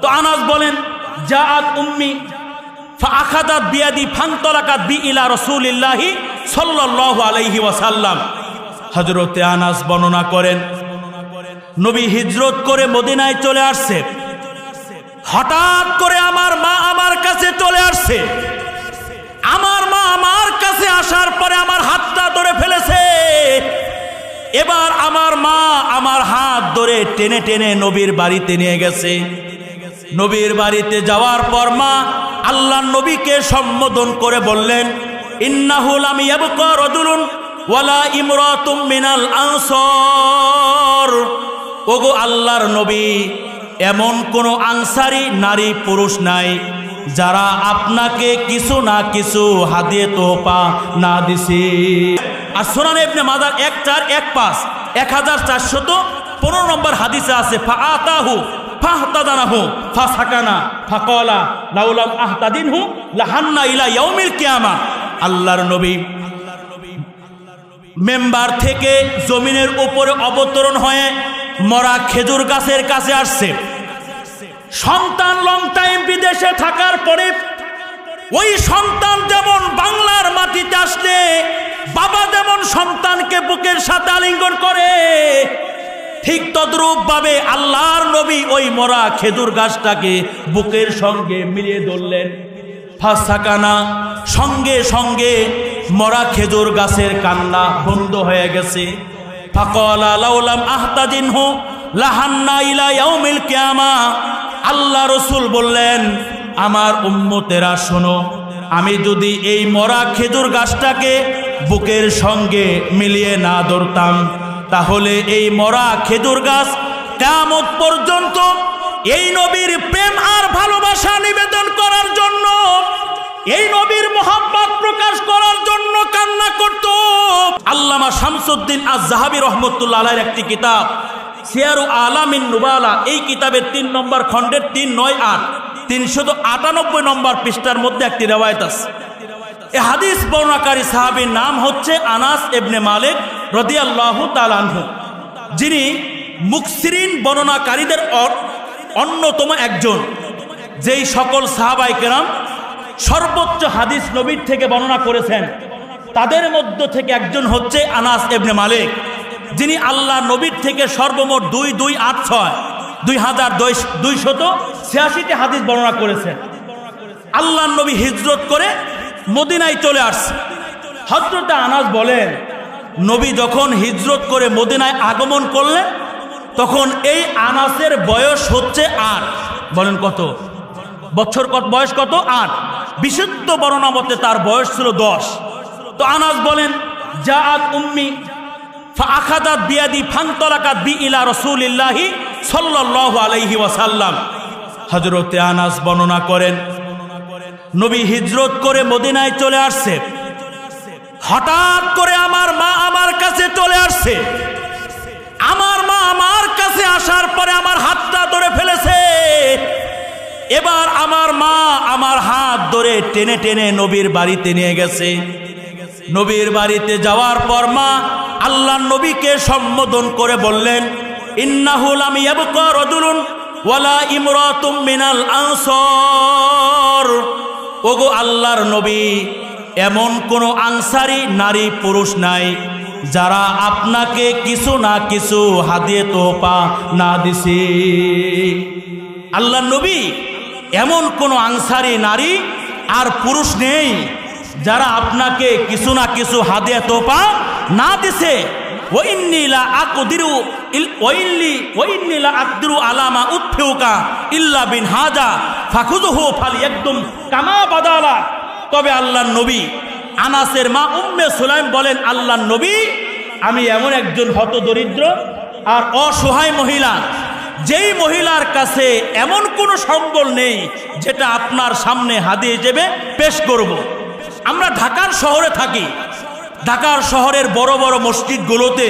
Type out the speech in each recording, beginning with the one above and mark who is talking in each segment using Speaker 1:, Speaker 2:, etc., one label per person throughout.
Speaker 1: তো আনাস বলেন যা জাআত উম্মি ফাখাদাত বিয়াদি ফান্তলাকাত বি ইলা রাসূলিল্লাহি সাল্লাল্লাহু আলাইহি ওয়াসাল্লাম। হযরতে আনাস বর্ণনা করেন, নবী হিজরত করে মদিনায় চলে আসছে। হঠাৎ করে আমার মা আমার কাছে চলে আসছে। আমার মা আমার কাছে আসার পরে আমার হাতটা ধরে ফেলেছে। এবার আমার মা আমার হাত ধরে টেনে টেনে নবীর বাড়িতে নিয়ে গেছে। নবীর বাড়িতে যাওয়ার পর মা আল্লাহ নবীকে সম্বোধন করে বললেন ইন্নাহুল আমি রজুলুন ওয়ালা ইমরাতুম মিনাল আনসার। ওগো আল্লাহর নবী, এমন কোনো আনসারি নারী পুরুষ নাই, যারা আপনাকে কিছু না কিছু হাদিয়ে তোপা না দিছে। আর সোনান এবনে মাদার এক চার এক পাঁচ এক হাজার চারশত পনেরো নম্বর হাদিসে আছে, ফা আতাহু আল্লাহর নবী মেম্বার থেকে জমিনের উপরে অবতরণ হয়ে মরা খেজুর গাছের কাছে আসছে। সন্তান লং টাইম বিদেশে থাকার পরে ওই সন্তান যেমন বাংলার মাটিতে আসলে, বাবা যেমন সন্তানকে বুকের সাথে আলিঙ্গন করে ঠিক তদ্রূপ ভাবে আল্লাহর নবী ওই মরা খেজুর গাছটাকে বুকের সঙ্গে মিলিয়ে ধরলেন। ফাঁসাকানা সঙ্গে সঙ্গে মরা খেজুর গাছের কান্না বন্ধ হয়ে গেছে। ফাকলা লাউলাম আহতাদিন হু লাহান্না ইলা ইয়াউমিল কিয়ামা। আল্লাহ রসুল বললেন, আমার উম্মতেরা শোনো, আমি যদি এই মরা খেজুর গাছটাকে বুকের সঙ্গে মিলিয়ে না ধরতাম তাহলে এই মরা খেজুর গাছ কেমন পর্যন্ত এই নবীর প্রেম আর ভালোবাসা নিবেদন করার জন্য, এই নবীর মোহাম্মত প্রকাশ করার জন্য কান্না করত। আল্লামা শামসুদ্দিন আজ জাহাবি রহমতুল্লাহ একটি কিতাব, সিয়ারু আলামিন নুবালা, এই কিতাবের তিন নম্বর খণ্ডের তিন নয় আট, তিনশত আটানব্বই নম্বর পৃষ্ঠার মধ্যে একটি রেওয়ায়ত আছে। এ হাদিস বর্ণাকারী সাহাবীর নাম হচ্ছে আনাস এবনে মালিক রদিয়াল্লাহু তালানহু যিনি মুকসিরিন বর্ণনাকারীদের অন্যতম একজন। যেই সকল সাহাবাই কেরাম সর্বোচ্চ হাদিস নবীর থেকে বর্ণনা করেছেন। তাদের মধ্য থেকে একজন হচ্ছে আনাস এবনে মালিক, যিনি আল্লাহ নবীর থেকে সর্বমোট দুই দুই আট ছয়, দুই হাজার দুই দুইশত ছিয়াশিটি হাদিস বর্ণনা করেছেন। আল্লাহ নবী হিজরত করে মদিনায় চলে আসছে। হজরতে আনাস বলেন, নবী যখন হিজরত করে মদিনায় আগমন করলেন, তখন এই আনাসের বয়স হচ্ছে আট। বলেন কত? বছর কত? বয়স কত? আট। বিশুদ্ধ বর্ণনা মতে তার বয়স ছিল দশ। তো আনাস বলেন, জাআত উম্মি ফাখাদাত বিয়াদি ফান্তলাকাত বি ইলা রাসূলিল্লাহি সাল্লাল্লাহু আলাইহি ওয়াসাল্লাম। হযরতে আনাস বর্ণনা করেন নবী হিজরত করে মদিনায় চলে আসছে। হঠাৎ করে আমার মা আমার কাছে চলে আসছে। আমার মা আমার কাছে আসার পরে আমার হাতটা ধরে ফেলেছে। এবার আমার মা আমার হাত ধরে টেনে টেনে নবীর বাড়িতে নিয়ে গেছে। নবীর বাড়িতে যাওয়ার পর মা আল্লাহ নবীকে সম্বোধন করে বললেন ইন্নাহুল আমি রজুলুন ওয়ালা ইমরাতুম মিনাল আনসার। ওগো আল্লাহর নবী, এমন কোনো আনসারি নারী পুরুষ নাই, যারা আপনাকে কিছু না কিছু হাদিয়ে তোপা না দিছে। আল্লাহ নবী, এমন কোনো আনসারি নারী আর পুরুষ নেই, যারা আপনাকে কিছু না কিছু হাদিয়া তোপা না দিছে। ওইন্নিলা আকদিরু আলামা ইল্লা বিন হাজা ফালি একদম তবে আল্লাহর নবী আনাসের মা উম্মে সুলাইম বলেন, আল্লাহর নবী, আমি এমন একজন হত দরিদ্র আর অসহায় মহিলা। যেই মহিলার কাছে এমন কোনো সম্বল নেই যেটা আপনার সামনে হাদিয়ে হিসেবে পেশ করব। আমরা ঢাকার শহরে থাকি। ঢাকার শহরের বড় বড় মসজিদগুলোতে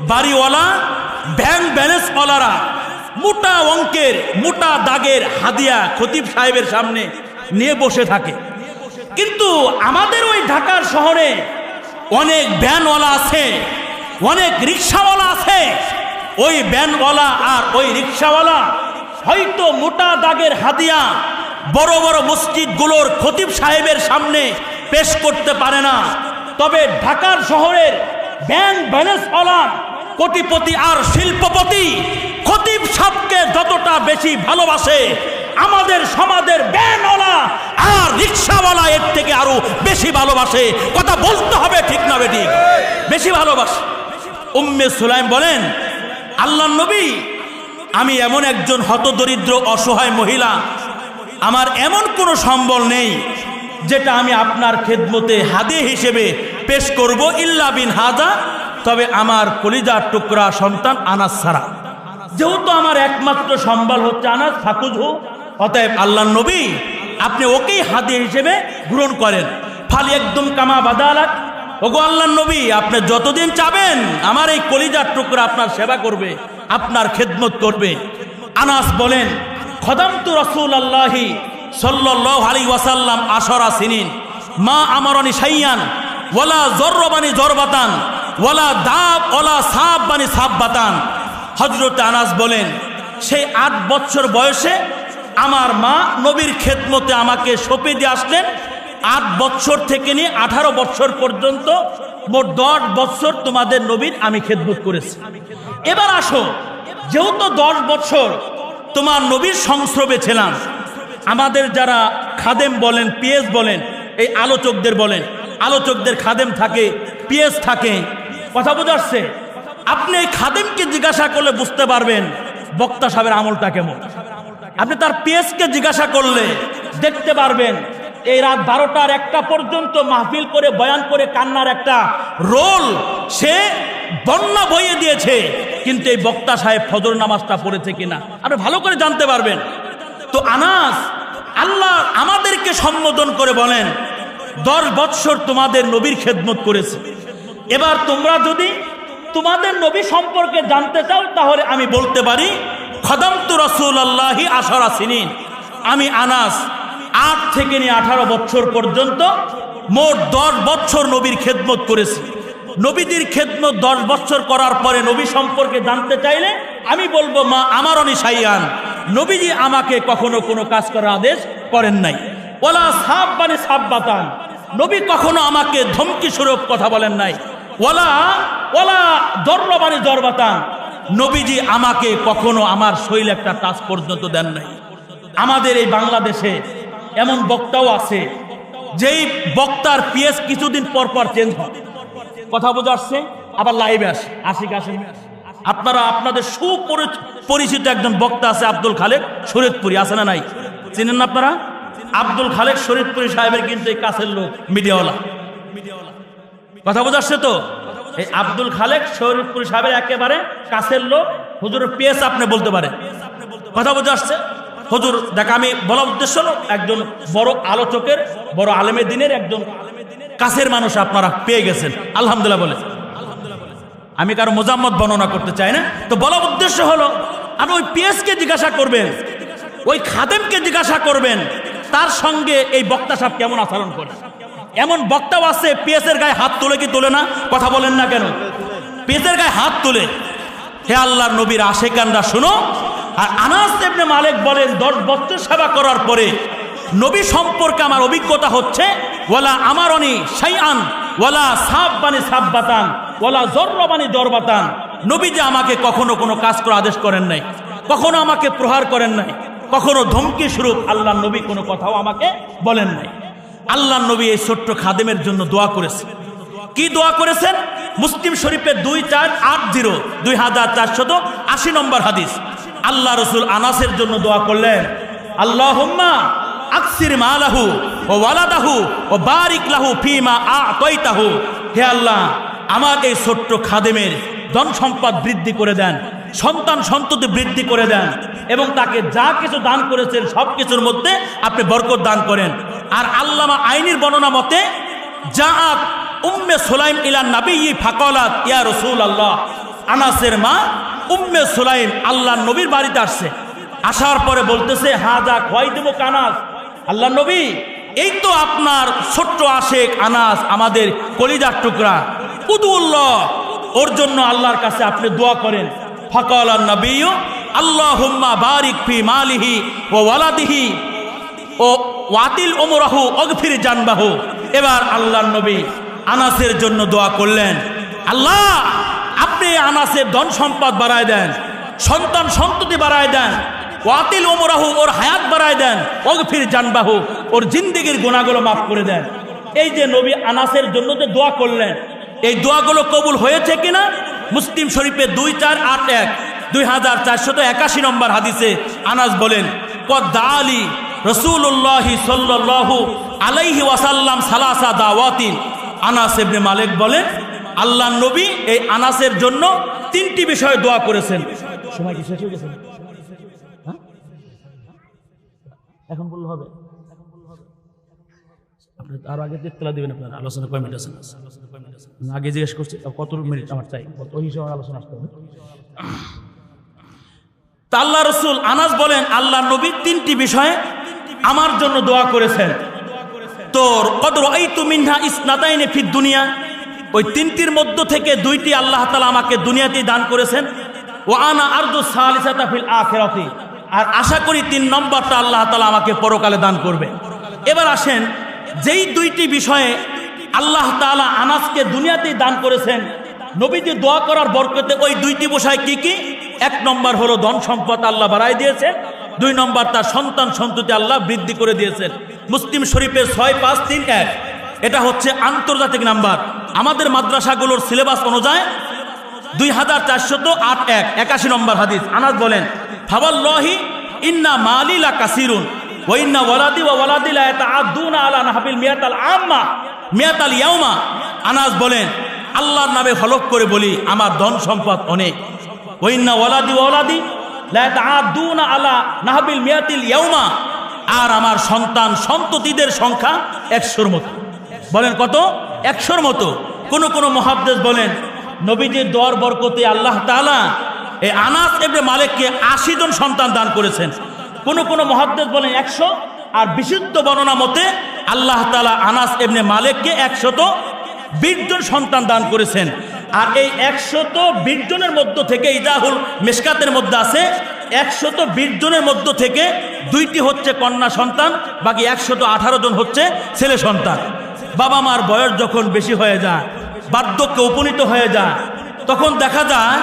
Speaker 1: বাড়িওয়ালা ব্যাংক ব্যালেন্সওয়ালারা মোটা অঙ্কের, মোটা দাগের হাদিয়া খতিব সাহেবের সামনে নিয়ে বসে থাকে। কিন্তু আমাদের ওই ঢাকার শহরে অনেক ব্যানওয়ালা আছে, অনেক রিক্সাওয়ালা আছে। ওই ব্যানওয়ালা আর ওই রিক্সাওয়ালা হয়তো মোটা দাগের হাদিয়া বড় বড় মসজিদগুলোর খতিব সাহেবের সামনে পেশ করতে পারে না। তবে ঢাকার শহরের ব্যাংক ব্যালেন্স হলাম কোটিপতি আর শিল্পপতি। খতিব সাহকে যতটা বেশি ভালোবাসে, আমাদের সমাজের ব্যানওয়ালা আর রিক্সাওয়ালা এর থেকে আরও বেশি ভালোবাসে। কথা বলতে হবে ঠিক না বেটি বেশি ভালোবাসে। উম্মে সুলাইম বলেন আল্লাহ নবী, আমি এমন একজন হতদরিদ্র, অসহায় মহিলা। আমার এমন কোনো সম্বল নেই, যেটা আমি আপনার খেদমতে হাদে হিসেবে পেশ করব ইল্লা বিন হাজা তবে আমার কলিজার টুকরা সন্তান আনাস ছাড়া। যেহেতু আমার একমাত্র সম্বল হচ্ছে আনাস ফাকুজহু অতএব আল্লাহ নবী, আপনি ওকেই হাদে হিসেবে গ্রহণ করেন। ফালি একদম কামা বাদালাক ওগো আল্লাহ নবী, আপনি যতদিন চাবেন, আমার এই কলিজার টুকরা আপনার সেবা করবে, আপনার খেদমত করবে। আনাস বলেন, খদামতু রসুল আল্লাহি সাল্লাহ আলী ওয়াসাল্লাম আশরা সিনিন। মা আমারনি সাইয়ান ওয়ালা জর্রবানি জরবাতান। ওয়ালা দাব ওলা সাব বানি সাববাতান। হজরত আনাস বলেন, সেই আট বছর বয়সে আমার মা নবীর খেদমতে আমাকে সঁপে দিয়ে আসলেন। আট বছর থেকে নিয়ে আঠারো বছর পর্যন্ত মোট দশ বছর তোমাদের নবীর আমি খেদমত করেছি। এবার আসো, যেহেতু দশ বছর তোমার নবীর সংস্রবে ছিলাম, আমাদের যারা খাদেম বলেন, পিএস বলেন, এই আলোচকদের বলেন, আলোচকদের খাদেম থাকে, পিএস থাকে কথা বোঝাচ্ছে? আপনি এই খাদেমকে জিজ্ঞাসা করলে বুঝতে পারবেন বক্তা সাহেবের আমলটা কেমন। আপনি তার পিএসকে জিজ্ঞাসা করলে দেখতে পারবেন এই রাত বারোটার একটা পর্যন্ত মাহফিল করে, বয়ান করে কান্নার একটা রোল সে বন্যা বইয়ে দিয়েছে। কিন্তু এই বক্তা সাহেব ফজর নামাজটা পড়েছে কিনা? আপনি ভালো করে জানতে পারবেন। তো আনাস, আল্লাহ আমাদেরকে সম্বোধন করে বলেন, দশ বৎসর তোমাদের নবীর খেদমত করেছে। এবার তোমরা যদি তোমাদের নবী সম্পর্কে জানতে চাও, তাহলে আমি বলতে পারি, খদমতু রসুল আল্লাহি আশরা সিনিন। আমি আনাস, আট থেকে নিয়ে আঠারো বছর পর্যন্ত মোট দশ বছর নবীর খেদমত করেছি। নবীদের খেদমত দশ বছর করার পরে নবী সম্পর্কে জানতে চাইলে আমি বলব, মা আমার অনিশাইয়ান নবীজি আমাকে কখনো কোনো কাজ করার আদেশ করেন নাই। ওলা সাব মানে সাব বাতান নবী কখনো আমাকে ধমকি স্বরূপ কথা বলেন নাই। ওলা ওলা দর্র মানে নবীজি আমাকে কখনো আমার শৈল একটা টাচ পর্যন্ত দেন নাই। আমাদের এই বাংলাদেশে এমন বক্তাও আছে, যেই বক্তার পিএস কিছুদিন পর পর চেঞ্জ হয়। কথা বোঝা আসছে? আবার লাইভে আসে। আশিক আসে আপনারা, আপনাদের সুপরিচিত একজন বক্তা আছে আব্দুল খালেক শরীয়তপুরি, আছে না নাই? চিনেন না আপনারা? আব্দুল খালেক শরীয়তপুরি সাহেবের কিন্তু এই কাছের লোক মিডিয়াওয়ালা মিডিয়াওয়ালা। কথা বোঝা আসছে তো? এই আব্দুল খালেক শরীফপুর সাহেবের একেবারে কাছের লোক। হুজুরের পেস আপনি বলতে পারে কথা বোঝা আসছে হুজুর, দেখ, আমি বলা উদ্দেশ্য হলো একজন বড় আলোচকের, বড় আলেমের দিনের একজন কাছের মানুষ আপনারা পেয়ে গেছেন। আলহামদুলিল্লাহ বলে। আমি কারও মোজাম্মত বর্ণনা করতে চাই না। তো বলা উদ্দেশ্য হলো, আপনি ওই পিএসকে জিজ্ঞাসা করবেন, ওই খাদেমকে জিজ্ঞাসা করবেন, তার সঙ্গে এই বক্তা সাহেব কেমন আচরণ করে? এমন বক্তাও আছে পিএসের গায়ে হাত তুলে কি তোলে না? কথা বলেন না কেন? পিএসের গায়ে হাত তুলে। হে আল্লাহর নবীর আশেকানরা শুনো, আর আনাস এমনি মালিক বলেন, দশ বছর সেবা করার পরে নবী সম্পর্কে আমার অভিজ্ঞতা হচ্ছে, ওয়ালা আমার অনি সাইয়ান ওয়ালা সাব বানি সাব বাতান ওয়ালা জর্র বানি জরবাতান। নবী যে আমাকে কখনো কোনো কাজ করার আদেশ করেন নাই, কখনো আমাকে প্রহার করেন নাই, কখনো ধমকি স্বরূপ আল্লাহ নবী কোনো কথাও আমাকে বলেন নাই। আল্লাহ নবী এই ছোট্ট খাদেমের জন্য দোয়া করেছেন কি দোয়া করেছেন? মুসলিম শরীফের দুই চার আট জিরো, দুই হাজার চারশত আশি নম্বর হাদিস। আল্লাহ রসুল আনাসের জন্য দোয়া করলেন আল্লাহ আকসির মালাহু ও ওয়ালাদাহু ও বারিক লাহু ফিমা আ তৈতাহু হে আল্লাহ আমার এই ছোট্ট খাদেমের ধন সম্পদ বৃদ্ধি করে দেন। সন্তান সন্ততি বৃদ্ধি করে দেন এবং তাকে যা কিছু দান করেছেন সব কিছুর মধ্যে আপনি বরকত দান করেন। আর আল্লামা আইনির বর্ণনা মতে, জাআত উম্মে সুলাইম ইলা নাবি ফাকলাত ইয়া রসুল আল্লাহ আনাসের মা, উম্মে সোলাইম আল্লাহ নবীর বাড়িতে আসছে। আসার পরে বলতেছে, হাজা খোয়াই দেবো কানাস। আল্লাহ নবী, এই তো আপনার ছোট্ট আশেক আনাস, আমাদের কলিজার টুকরা। উদুল্লাহ ওর জন্য আল্লাহর কাছে আপনি দোয়া করেন। ফকল নবী আল্লাহ হুম্মা বারিক ফি মালিহি ও ওয়ালাদিহি ও ওয়াতিল ওমরাহু অগফির জানবাহু। এবার আল্লাহর নবী আনাসের জন্য দোয়া করলেন, আল্লাহ, আপনি আনাসের ধন সম্পদ বাড়ায় দেন, সন্তান সন্ততি বাড়ায় দেন, ওয়াতিল ওমরাহু ওর হায়াত বাড়ায় দেন অগফির জানবাহু, ওর জিন্দিগির গুণাগুলো মাফ করে দেন। এই যে নবী আনাসের জন্য যে দোয়া করলেন এই দোয়াগুলো কবুল হয়েছে কিনা? মুসলিম শরীফে দুই চার আট এক। দুই হাজার চারশত একাশি নম্বর হাদিসে আনাস বলেন কদ্দালি রসুল্লাহি সাল্লাল্লাহু আলাইহি ওয়াসাল্লাম সালাসা দাওয়াতিন। আনাস ইবনে মালিক বলেন আল্লাহ নবী এই আনাসের জন্য তিনটি বিষয়ে দোয়া করেছেন। সময় কি শেষ হয়ে গেছে? হ্যাঁ? এখন বললে হবে। আপনি আরও আগে দিবেন আপনার? আলোচনা কয় মিনিট আছে? আগে জিজ্ঞেস করছি কত মিনিট আমার চাই? কত হিসাবে আলোচনা আসতে হবে? তা আল্লাহ রসুল আনাস বলেন আল্লাহ নবী তিনটি বিষয়ে আমার জন্য দোয়া করেছেন। তোর কদর এই মিনহা ইসনাতাইনে ফির দুনিয়া। ওই তিনটির মধ্য থেকে দুইটি আল্লাহ তালা আমাকে দুনিয়াতেই দান করেছেন। ও আনা আরদু সালিসাতা ফিল আখেরাতি। আর আশা করি তিন নম্বরটা আল্লাহ তালা আমাকে পরকালে দান করবে। এবার আসেন যেই দুইটি বিষয়ে আল্লাহ তাআলা আনাসকে দুনিয়াতেই দান করেছেন, নবীজি দোয়া করার বরকতে ওই দুইটি বিষয় কি কি? এক নম্বর হলো ধন সম্পদ আল্লাহ বাড়াই দিয়েছেন, দুই নম্বর তার সন্তান সন্ততি আল্লাহ বৃদ্ধি করে দিয়েছেন। মুসলিম শরীফের ছয়, পাঁচ, তিন, এক। এটা হচ্ছে আন্তর্জাতিক নাম্বার। আমাদের মাদ্রাসাগুলোর সিলেবাস অনুযায়ী দুই হাজার চারশত আট, এক। একাশি নম্বর হাদিস। আনাস বলেন ফাবাল্লাহি ইন্না মালিলা কাসিরুন। ওয়াইন্না ওয়ালাদি আলা বলেন, আল্লাহর নামে হলক করে বলি, আমার ধন সম্পদ অনেক। ওয়ালাদি আলা আর আমার সন্তান সন্ততিদের সংখ্যা একশোর মতো। বলেন কত? একশোর মতো। কোন কোন মহাদ্দেশ বলেন, নবীজির দোয়ার বরকতে আল্লাহ তাআলা এই আনাস এবনে মালিককে আশি জন সন্তান দান করেছেন। কোন কোনো মহাদ্দেশ বলেন একশো, আর বিশুদ্ধ বর্ণনা মতে আল্লাহ তাআলা আনাস এমনি মালিককে একশত বিশ জন সন্তান দান করেছেন। আর এই একশত বিশ জনের মধ্য থেকে ইজাহুল মেশকাতের মধ্যে আছে, একশত বিশ জনের মধ্য থেকে দুইটি হচ্ছে কন্যা সন্তান, বাকি একশত আঠারো জন হচ্ছে ছেলে সন্তান। বাবা মার বয়স যখন বেশি হয়ে যায়, বার্ধক্যে উপনীত হয়ে যায়, তখন দেখা যায়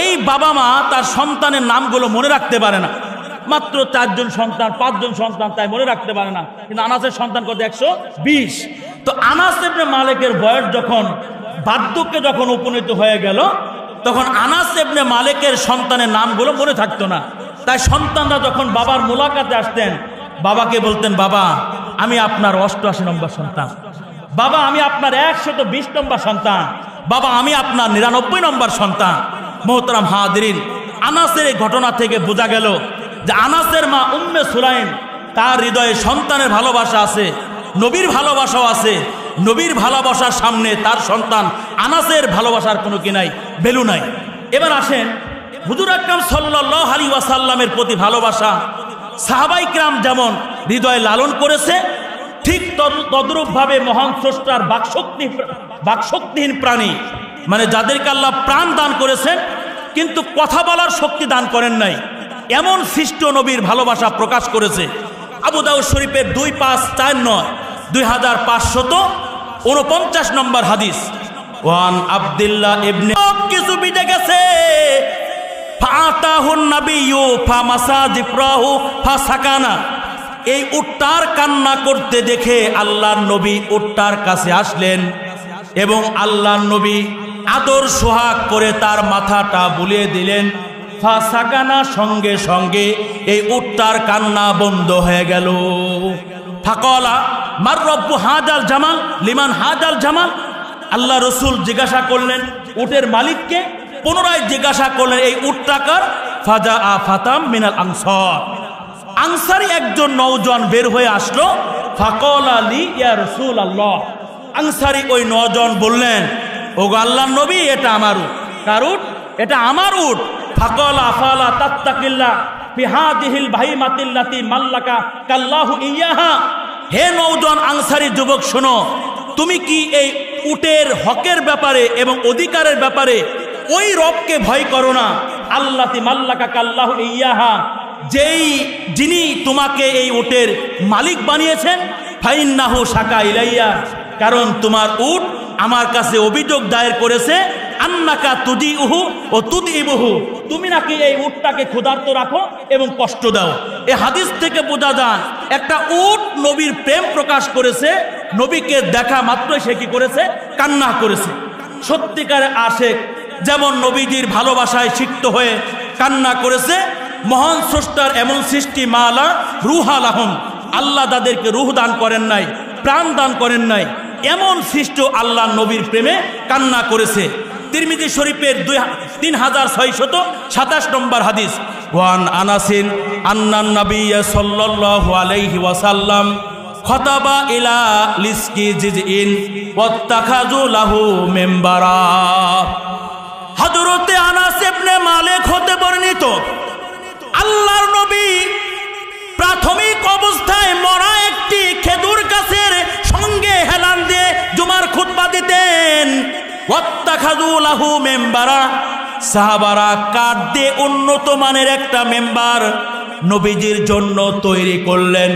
Speaker 1: এই বাবা মা তার সন্তানের নামগুলো মনে রাখতে পারে না। মাত্র চারজন সন্তান, পাঁচজন সন্তান তাই মনে রাখতে পারে না। কিন্তু আনাসের সন্তান কত? একশো বিশ। তো আনাস মালিকের বয়স যখন বার্ধক্যে যখন উপনীত হয়ে গেল, তখন আনাস মালিকের সন্তানের নামগুলো মনে থাকতো না। তাই সন্তানরা যখন বাবার মোলাকাতে আসতেন, বাবাকে বলতেন, বাবা, আমি আপনার অষ্টআশি নম্বর সন্তান। বাবা, আমি আপনার একশত বিশ নম্বর সন্তান। বাবা, আমি আপনার নিরানব্বই নম্বর সন্তান। মোহতরাম হাদিরিন আনাসের এই ঘটনা থেকে বোঝা গেল যে আনাসের মা উম্মে সুলাইম, তার হৃদয়ে সন্তানের ভালোবাসা আছে, নবীর ভালোবাসাও আছে। নবীর ভালোবাসার সামনে তার সন্তান, আনাসের ভালোবাসার কোনো কি নাই, ভ্যালু নাই। এবার আসেন, হুজুর আকরাম সাল্লাহ আলী ওয়াসাল্লামের প্রতি ভালোবাসা। সাহাবাইকরাম যেমন হৃদয়ে লালন করেছে, ঠিক তদ্রূপভাবে মহান স্রষ্টার বাকশক্তি, বাকশক্তিহীন প্রাণী মানে যাদেরকে আল্লাহ প্রাণ দান করেছেন, কিন্তু কথা বলার শক্তি দান করেন নাই। এমন সৃষ্ট নবীর ভালোবাসা প্রকাশ করেছে। আবু দাউদ শরীফের দুই পাঁচ চার নয়, দুই হাজার পাঁচশত উনপঞ্চাশ নম্বর হাদিস। ওয়ান আবদুল্লাহ ইবনে কিছু বিটে গেছে। এই উট্টার কান্না করতে দেখে আল্লাহর নবী উট্টার কাছে আসলেন এবং আল্লাহর নবী আদর সোহাগ করে তার মাথাটা বুলিয়ে দিলেন। ফাসাকানা সঙ্গে সঙ্গে এই উট্টার কান্না বন্ধ হয়ে গেল। ফাকলা, মার রব্বু হাজাল জামাল, লিমান হাজাল জামাল। আল্লাহ রসুল জিজ্ঞাসা করলেন, উটের মালিককে? পুনরায় জিজ্ঞাসা করলেন, এই উট্টাকার ফাজা আ ফাতাম মিনাল আনসর। আংসারি একজন নৌজন বের হয়ে আসলো। ফাকল আলী ইয়া রসুল আল্লাহ আংসারি ওই নজন বললেন ও আল্লাহ নবী, এটা আমার উট। কার উট? এটা আমার উট। ফাকল আফালা তাত্তাকিল্লা বিহাদিহিল ভাই মাতিল্লাতি মাল্লাকা কাল্লাহু ইয়াহা। হে নৌজন আনসারি যুবক, শোনো, তুমি কি এই উটের হকের ব্যাপারে এবং অধিকারের ব্যাপারে ওই রবকে ভয় করো না? আল্লাতি মাল্লাকা কাল্লাহ ইয়াহা। যেই যিনি তোমাকে এই উটের মালিক বানিয়েছেন, ফাইন্নাহু শাকা ইলাইয়া। কারণ তোমার উট আমার কাছে অভিযোগ দায়ের করেছে আন্নাকা তুদি উহু ও তুদি ইবুহু তুমি নাকি এই উটটাকে ক্ষুধার্ত রাখো এবং কষ্ট দাও। এ হাদিস থেকে বোঝা যায়, একটা উট নবীর প্রেম প্রকাশ করেছে, নবীকে দেখা মাত্রই সে কি করেছে? কান্না করেছে। সত্যিকারে আশেক যেমন নবীজির ভালোবাসায় সিক্ত হয়ে কান্না করেছে, মহান স্রষ্টার এমন সৃষ্টি মালা রুহালাহম আল্লাহ তাদেরকে রুহ দান করেন নাই, প্রাণ দান করেন নাই। এমন সৃষ্ট আল্লাহ নবীর প্রেমে কান্না করেছে। তিরমিজি শরীফের দুই তিন হাজার ছয়শত সাতাশ নম্বর হাদিস। ওয়ান আনাসিন আন্নান নবী সাল্লাল্লাহু আলাইহি ওয়াসাল্লাম খতাবা ইলা লিসকি জিজইন ওয়াত্তাখাযু লাহু মেম্বারা। হযরতে আনাস ইবনে মালিক হতে বর্ণিত আল্লাহর নবী প্রাথমিক অবস্থায় মরা একটি খেজুর গাছের সঙ্গে হেলান দিয়ে জুমার খুতবা দিতেন। ওয়াত্তাখাযুলাহু মেম্বারা। সাহাবারা কাঠ উন্নত মানের একটা মেম্বার নবীজির জন্য তৈরি করলেন।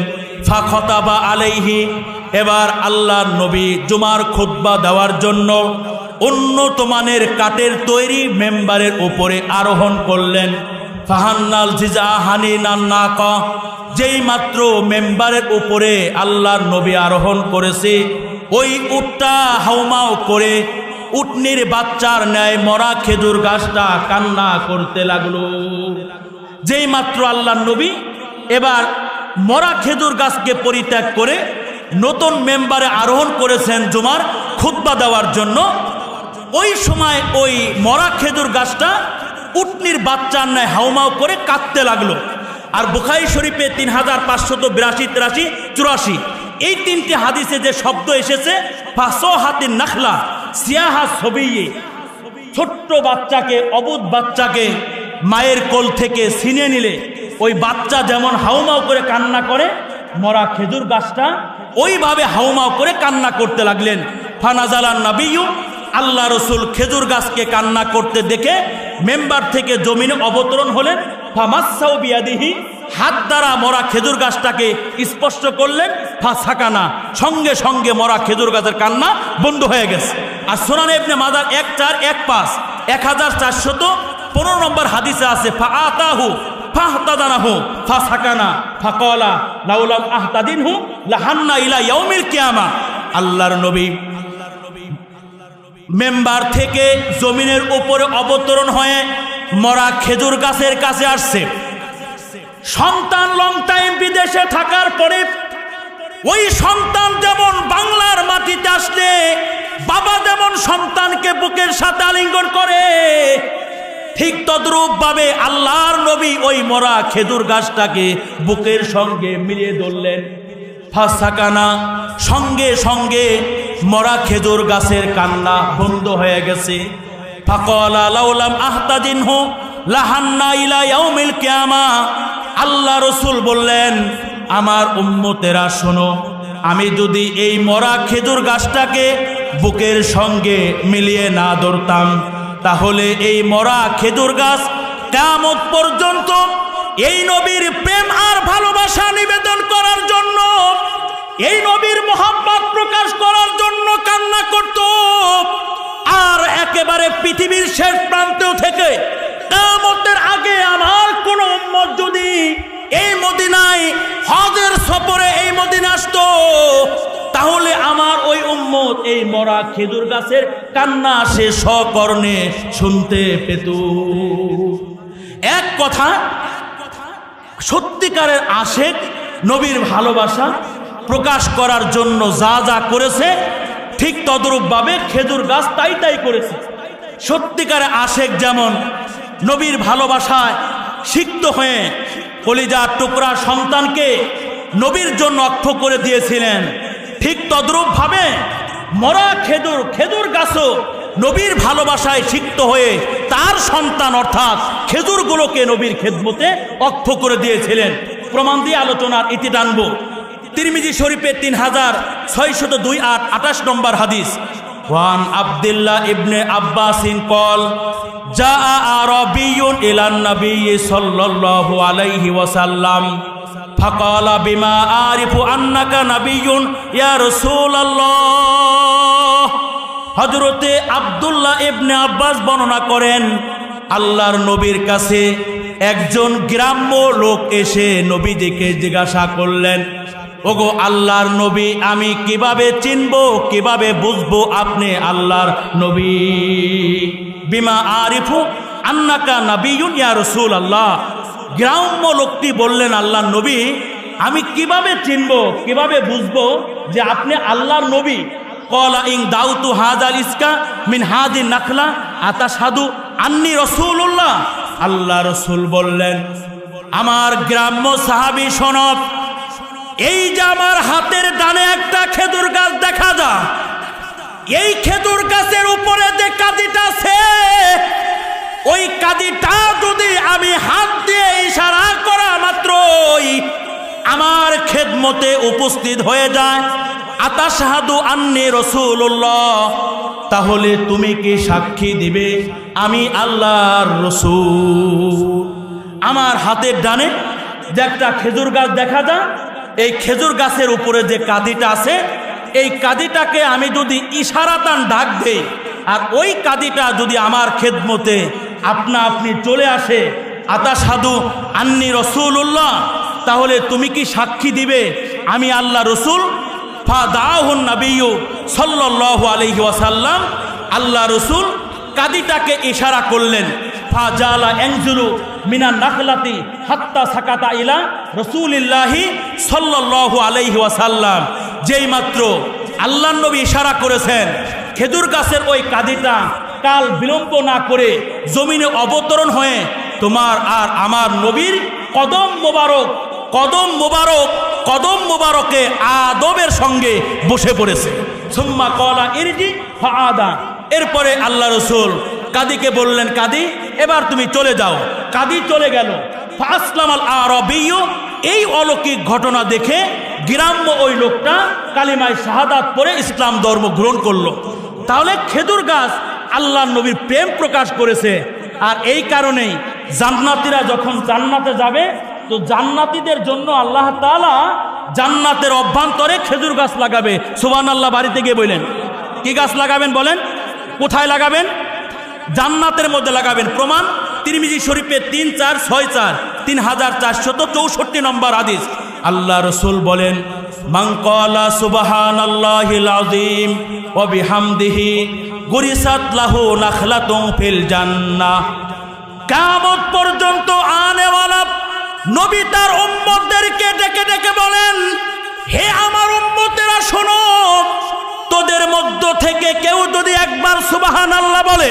Speaker 1: আলাইহি, এবার নবী জুমার দেওয়ার জন্য কাঠের তৈরি মেম্বারের উপরে আরোহণ করলেন। ফাহান্নাল জিজা হানি নান্না ক যেই মাত্র মেম্বারের উপরে আল্লাহর নবী আরোহণ করেছে, ওই উটটা হাউমাও করে উটনির বাচ্চার ন্যায় মরা খেজুর গাছটা কান্না করতে লাগল। যেই মাত্র আল্লাহর নবী এবার মরা খেজুর গাছকে পরিত্যাগ করে নতুন মেম্বারে আরোহণ করেছেন জুমার খুতবা দেওয়ার জন্য, ওই সময় ওই মরা খেজুর গাছটা উটনির বাচ্চার ন্যায় হাউমাউ করে কাঁদতে লাগল। আর বুখারি শরীফে তিন হাজার পাঁচশত বিরাশি, তিরাশি, চুরাশি এই তিনটি হাদিসে যে শব্দ এসেছে হাতির নাখলা, সিয়াহা ছবিয়ে ছোট্ট বাচ্চাকে, অবুধ বাচ্চাকে মায়ের কোল থেকে ছিনে নিলে, ওই বাচ্চা যেমন হাউমাউ করে কান্না করে, মরা খেজুর গাছটা ওইভাবে হাউমাউ করে কান্না করতে লাগলেন। ফানাজালান নাবিয়ু, আল্লাহ রসুল খেজুর গাছকে কান্না করতে দেখে মেম্বার থেকে জমিনে অবতরণ হলেন। ফামাসাউ বিয়াদিহি হাত দ্বারা মরা খেজুর গাছটাকে স্পর্শ করলেন, ফা সাকানা সঙ্গে সঙ্গে মরা খেজুর গাছের কান্না বন্ধ হয়ে গেছে। আর সোনান এবনে মাদার এক চার এক পাঁচ, এক হাজার চারশত পনেরো নম্বর হাদিসে আছে, ফা আতাহু লাহান্না ইলা মেম্বার থেকে জমিনের উপরে অবতরণ হয়ে মরা খেজুর গাছের কাছে আসছে। সন্তান লং টাইম বিদেশে থাকার পরে, ওই সন্তান যেমন বাংলার মাটিতে আসলে, বাবা যেমন সন্তানকে বুকের সাথে আলিঙ্গন করে, ঠিক তদ্রূপ ভাবে আল্লাহর নবী ওই মরা খেজুর গাছটাকে বুকের সঙ্গে মিলিয়ে ধরলেন। ফাঁসাকানা, সঙ্গে সঙ্গে মরা খেজুর গাছের কান্না বন্ধ হয়ে গেছে। ফাকলা লাউলাম আহতাদিন হো লাহান্না আল্লাহ রসুল বললেন, আমার উম্মতেরা, শোনো, আমি যদি এই মরা খেজুর গাছটাকে বুকের সঙ্গে মিলিয়ে না ধরতাম, তাহলে এই মরা খেজুর গাছ কেমন পর্যন্ত এই নবীর প্রেম আর ভালোবাসা সফরে এই মদিনা আসতো। তাহলে আমার ওই উম্মত এই মরা খেজুর গাছের কান্না সে সকর্ণে শুনতে পেত। এক কথা, সত্যিকারের আশেক নবীর ভালোবাসা প্রকাশ করার জন্য যা যা করেছে, ঠিক তদরূপভাবে খেজুর গাছ তাই তাই করেছে। সত্যিকারে আশেক যেমন নবীর ভালোবাসায় সিক্ত হয়ে কলিজার টুকরা সন্তানকে নবীর জন্য অক্ষ করে দিয়েছিলেন। ঠিক তদ্রূপভাবে মরা খেদুর খেজুর গাছও নবীর ভালোবাসায় সিক্ত হয়ে তার সন্তান অর্থাৎ খেজুরগুলোকে নবীর খেদমতে অক্ষ করে দিয়েছিলেন। প্রমাণ দিয়ে আলোচনার ইতি টানব। তিরমিজি শরীফে তিন হাজার ছয়শত দুই আট আঠাশ নম্বর হাদিস। ওয়ান আবদুল্লাহ ইবনে আব্বাসিন কল যা আরবিয়ুন ইলান নবী সাল্লাল্লাহু আলাইহি ওয়াসাল্লাম। فقال بما أعرف أنك نبي يا رسول الله হজরতে আব্দুল্লাহ ইবনে আব্বাস বর্ণনা করেন আল্লাহর নবীর কাছে একজন গ্রাম্য লোক এসে নবীজিকে জিজ্ঞাসা করলেন ওগো আল্লাহর নবী আমি কিভাবে চিনব কিভাবে বুঝবো আপনি আল্লাহর নবী বিমা আরিফু আন্নাকা নবীন ইয়া রসুল আল্লাহ গ্রাম্য লোকটি বললেন, আল্লাহর নবী, আমি কীভাবে চিনব, কীভাবে বুঝব যে আপনি আল্লাহর নবী? কলা ইং দাউতু হাজাল ইসকা মিন হাদি নাখলা আতা সাধু আন্নি রসুল্লাহ আল্লাহ রসুল বললেন, আমার গ্রাম্য সাহাবি সনব, এই যে আমার হাতের ডানে একটা খেজুর গাছ দেখা যা এই খেজুর গাছের উপরে যে কাদিটা আছে ওই কাদিটা যদি আমি হাত দিয়ে ইশারা করা মাত্রই আমার খেদমতে উপস্থিত হয়ে যায়। আতাশাহাদু আন্নি রসুল্লাহ তাহলে তুমি কি সাক্ষী দিবে? আমি আল্লাহর রসুল। আমার হাতের ডানে যে একটা খেজুর গাছ দেখা যায়, এই খেজুর গাছের উপরে যে কাদিটা আছে, এই কাদিটাকে আমি যদি ইশারাতান ডাক দেই, আর ওই কাদিটা যদি আমার খেদমতে আপনা আপনি চলে আসে। আতা সাধু আন্নি রসুল্লাহ তাহলে তুমি কি সাক্ষী দিবে? আমি আল্লাহ রসুল। ফা দাহুন নাবিউ সাল্লাল্লাহু আলাইহি ওয়াসাল্লাম। আল্লাহ রসুল কাদিটাকে ইশারা করলেন। ফা জালা এনজুলু মিনা নাখলাতি হাত্তা সাকাতা ইলা রসুলিল্লাহি সাল্লাল্লাহু আলাইহি ওয়াসাল্লাম। যেই মাত্র আল্লাহ নবী ইশারা করেছেন, খেজুর গাছের ওই কাদিটা কাল বিলম্ব না করে জমিনে অবতরণ হয়ে তোমার আর আমার নবীর কদম মোবারক কদম মোবারক, কদম মোবারকে আদবের সঙ্গে বসে পড়েছে। সুম্মা কলা ইরজি ফাদা এরপরে আল্লাহ রসুল কাদিকে বললেন, কাদি, এবার তুমি চলে যাও। কাদি চলে গেল। আসলাম আল আরবিউ এই অলৌকিক ঘটনা দেখে গ্রাম্য ওই লোকটা কালিমায় শাহাদাত পরে ইসলাম ধর্ম গ্রহণ করল। তাহলে খেজুর গাছ আল্লাহ নবীর প্রেম প্রকাশ করেছে। আর এই কারণেই জান্নাতিরা যখন জান্নাতে যাবে, তো জান্নাতীদের জন্য আল্লাহ তাআলা জান্নাতের অভ্যন্তরে খেজুর গাছ লাগাবে। সুবান আল্লাহ বাড়িতে গিয়ে বললেন কি গাছ লাগাবেন বলেন? কোথায় লাগাবেন? জান্নাতের মধ্যে লাগাবেন। প্রমাণ, তিরমিজি শরীফে তিন চার, ছয় চার, তিন হাজার চারশত চৌষট্টি নম্বর আদিস আল্লাহ রসুল বলেন মাংকলা সুবাহান আল্লাহিল আজিম ও গুরিসাত লাহু নাখলাতুং ফিল জান্নাহ। কামত পর্যন্ত আনেওয়ালা নবী তার উম্মতদেরকে ডেকে ডেকে বলেন, হে আমার উম্মতেরা, শোনো, তোদের মধ্য থেকে কেউ যদি একবার সুবাহান আল্লাহ বলে,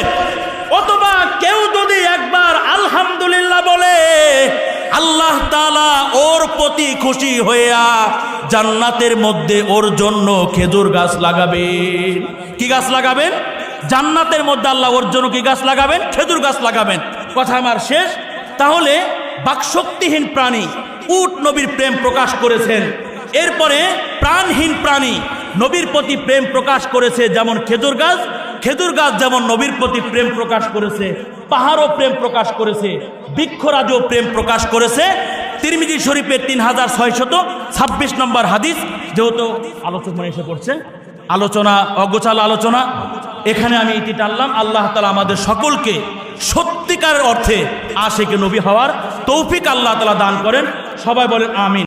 Speaker 1: অথবা কেউ যদি একবার আলহামদুলিল্লাহ বলে, আল্লাহ তালা ওর প্রতি খুশি হইয়া জান্নাতের মধ্যে ওর জন্য খেজুর গাছ লাগাবেন। কি গাছ লাগাবেন? জান্নাতের মধ্যে আল্লাহ ওর জন্য কি গাছ লাগাবেন? খেজুর গাছ লাগাবেন। কথা আমার শেষ। তাহলে বাকশক্তিহীন প্রাণী উট নবীর প্রেম প্রকাশ করেছেন। এরপরে প্রাণহীন প্রাণী নবীর প্রতি প্রেম প্রকাশ করেছে যেমন খেজুর গাছ খেজুর গাছ যেমন নবীর প্রতি প্রেম প্রকাশ করেছে, পাহাড়ও প্রেম প্রকাশ করেছে, বৃক্ষরাজও প্রেম প্রকাশ করেছে। তিরমিজি শরীফের তিন হাজার ছয়শত ছাব্বিশ নম্বর হাদিস, যেহেতু আলোচনা এসে পড়ছে আলোচনা অগোচাল আলোচনা। এখানে আমি ইতি টানলাম, আল্লাহ তালা আমাদের সকলকে সত্যিকার অর্থে আশেকে নবী হওয়ার তৌফিক আল্লাহ তালা দান করেন। সবাই বলেন, আমিন।